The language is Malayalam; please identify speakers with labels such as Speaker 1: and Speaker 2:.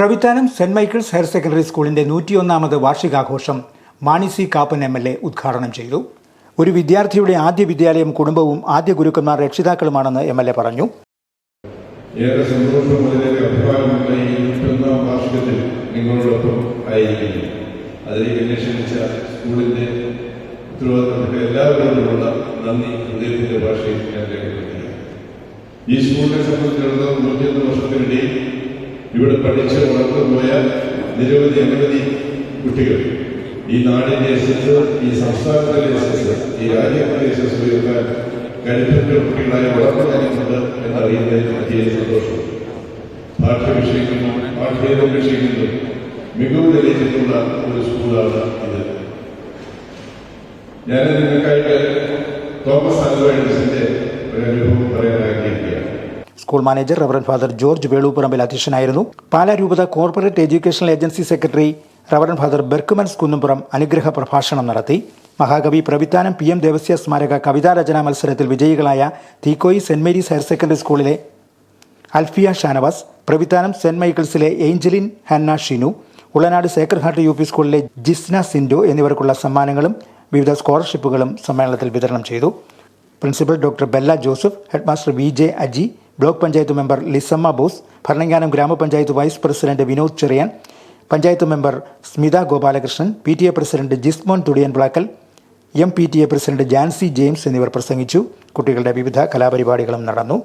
Speaker 1: Pravithanam saint Michael's higher secondary സ്കൂളിന്റെ നൂറ്റിയൊന്നാമത് വാർഷികാഘോഷം Mani C Kappan M L A ഉദ്ഘാടനം ചെയ്തു. ഒരു വിദ്യാർത്ഥിയുടെ ആദ്യ വിദ്യാലയം കുടുംബവും ആദ്യ ഗുരുക്കന്മാർ രക്ഷിതാക്കളുമാണെന്ന് എം എൽ എ പറഞ്ഞു.
Speaker 2: ഏറെ വാർഷികത്തിൽ നിങ്ങളോടൊപ്പം നന്ദി ഈ സ്കൂളിനെ സംബന്ധിച്ചിടത്തോളം നൂറ്റിയൊന്ന് വർഷത്തിനിടയിൽ ഇവിടെ പഠിച്ച് വളർന്നുപോയ നിരവധി അനവധി കുട്ടികൾ. ഈ നാടിന്റെ യശസ് ഈ സംസ്ഥാനത്തിന്റെ യശസ് ഈ രാജ്യത്തിന്റെ യശസ് ഉയർത്താൻ കരുത്തുറ്റ കുട്ടികളായി വളർന്നു വരുന്നുണ്ട് എന്നറിയുന്നതിന് അതിയ സന്തോഷം. പാഠ്യവിഷയങ്ങളിലും പാഠ്യേതര വിഷയങ്ങളിലും മികവ് തെളിയിച്ചിട്ടുള്ള ഒരു സ്കൂളാണ് ഇത്. ഞാൻ നിങ്ങൾക്കായിട്ട് തോമസ് ആൽവേഴ്സിന്റെ ഒരു അനുഭവം ആഗ്രഹിക്കുകയാണ്
Speaker 1: school manager reverend father George Veluparambil അധ്യക്ഷനായിരുന്നു. പാലാ രൂപത corporate educational agency secretary reverend father Berchmans Kunnumpuram അനുഗ്രഹ പ്രഭാഷണം നടത്തി. മഹാകവി പ്രവിത്താനം പി എം ദേവസ്യ സ്മാരക കവിതാ രചനാ മത്സരത്തിൽ വിജയികളായ Theekoy saint Mary's higher secondary സ്കൂളിലെ Alfiya Shanavas Pravithanam saint മൈക്കിൾസിലെ Angeline Hanna Shinu Ulanad sacred heart U P സ്കൂളിലെ ജിസ്ന സിൻഡു എന്നിവർക്കുള്ള സമ്മാനങ്ങളും വിവിധ സ്കോളർഷിപ്പുകളും സമ്മേളനത്തിൽ വിതരണം ചെയ്തു. Principal doctor Bella Joseph headmaster V J Aji block panchayat member Lissamma Bose Bharananganam grama panchayat vice president Vinod Cherian panchayat member Smitha Gopalakrishnan P T A president Jismon Thudiyan Plackal M P T A president Jancy James എന്നിവർ പ്രസംഗിച്ചു. കുട്ടികളുടെ വിവിധ കലാപരിപാടികളും നടന്നു.